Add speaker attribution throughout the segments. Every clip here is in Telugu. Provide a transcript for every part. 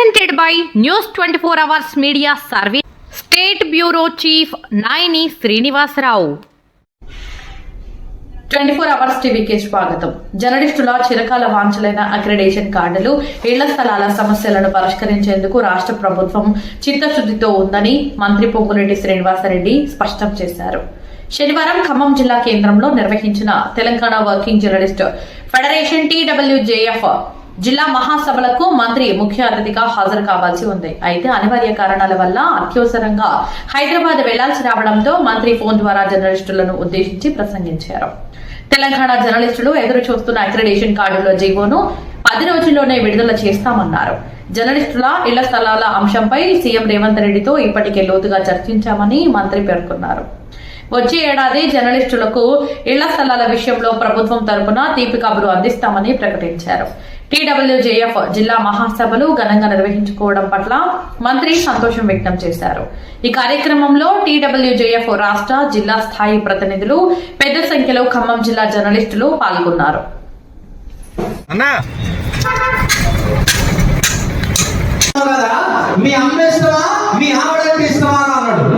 Speaker 1: News twenty four hours media service state bureau chief Nayani Srinivasarao. Twenty four hours టీవీకి స్వాగతం. జర్నలిస్టుల చిరకాల వాంఛలైన అక్రిడేషన్ కార్డులు ఇళ్ళ స్థలాల సమస్యలను పరిష్కరించేందుకు రాష్ట్ర ప్రభుత్వం చిత్తశుద్దితో ఉందని మంత్రి పొంగులేటి శ్రీనివాసరెడ్డి స్పష్టం చేశారు. శనివారం ఖమ్మం జిల్లా కేంద్రంలో నిర్వహించిన Telangana working journalist federation TWJF జిల్లా మహాసభలకు మంత్రి ముఖ్య అతిథిగా హాజరు కావాల్సి ఉంది. అయితే అనివార్య కారణాల వల్ల అత్యవసరంగా హైదరాబాద్ వెళ్ళాల్సి రావడంతో మంత్రి ఫోన్ ద్వారా జర్నలిస్టులను ఉద్దేశించి ప్రసంగించారు. తెలంగాణ జర్నలిస్టులు ఎదురు చూస్తున్న అక్రిడేషన్ కార్డుల జీవోను పది రోజుల్లోనే విడుదల చేస్తామన్నారు. జర్నలిస్టుల ఇళ్ళ స్థలాల అంశంపై సీఎం రేవంత్ రెడ్డితో ఇప్పటికే లోతుగా చర్చించామని మంత్రి పేర్కొన్నారు. వచ్చే ఏడాది జర్నలిస్టులకు ఇళ్ళ స్థలాల విషయంలో ప్రభుత్వం తరపున తీపి కబురు అందిస్తామని ప్రకటించారు. టీడబ్ల్యూజేఎఫ్ జిల్లా మహాసభలు ఘనంగా నిర్వహించుకోవడం పట్ల మంత్రి సంతోషం వ్యక్తం చేశారు. ఈ కార్యక్రమంలో టీడబ్ల్యూజేఎఫ్ రాష్ట్ర జిల్లా స్థాయి ప్రతినిధులు పెద్ద సంఖ్యలో ఖమ్మం జిల్లా జర్నలిస్టులు పాల్గొన్నారు.
Speaker 2: అన్నా!
Speaker 3: కదా మీ అమ్మ ఇష్టమా మీ ఆవిడంటే ఇష్టమా అని అన్నాడు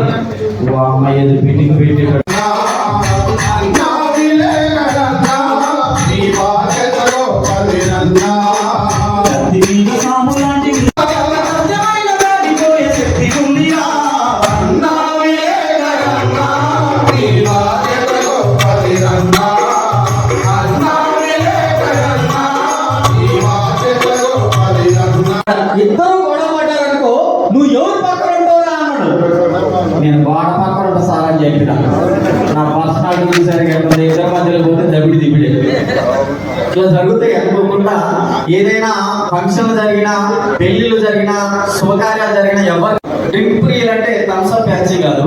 Speaker 3: ఇద్దరు గొడవ పడ్డారనుకో నువ్వు ఎవరు పక్కన ఉంటావురా? అన్నాడు. నేను గోడ పక్క ఇట్లా జరుగుతాయి. అనుకోకుండా ఏదైనా ఫంక్షన్ జరిగినా పెళ్ళిళ్ళు జరిగినా శుభకార్యాలు జరిగినా ఎవరు డ్రింక్ ప్రియులు అంటే థమ్స్అప్ ప్యాచి కాదు.